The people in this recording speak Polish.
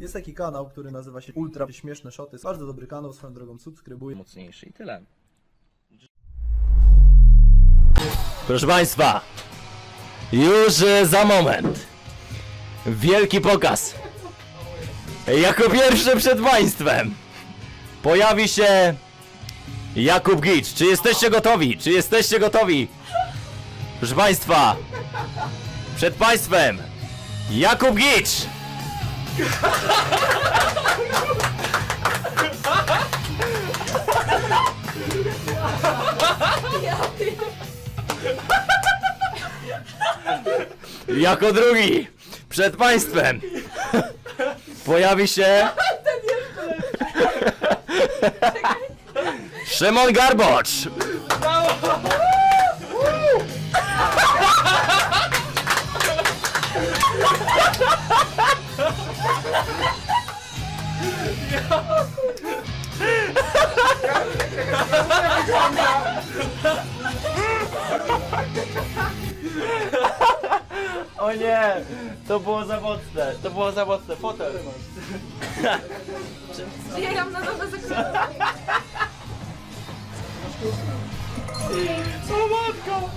Jest taki kanał, który nazywa się Ultra Śmieszne Szoty. Bardzo dobry kanał, swoją drogą subskrybuj. mocniejszy i tyle. Proszę Państwa, już e, za moment wielki pokaz. Jako pierwszy przed Państwem pojawi się Jakub Gicz. Czy jesteście gotowi? Czy jesteście gotowi? Proszę Państwa, przed Państwem Jakub Gicz! Jako drugi przed Państwem pojawi się Szymon Garbocz. O nie, to było za mocne, to było za mocne, fotel. Zbieram na nowe zakręty. O matko!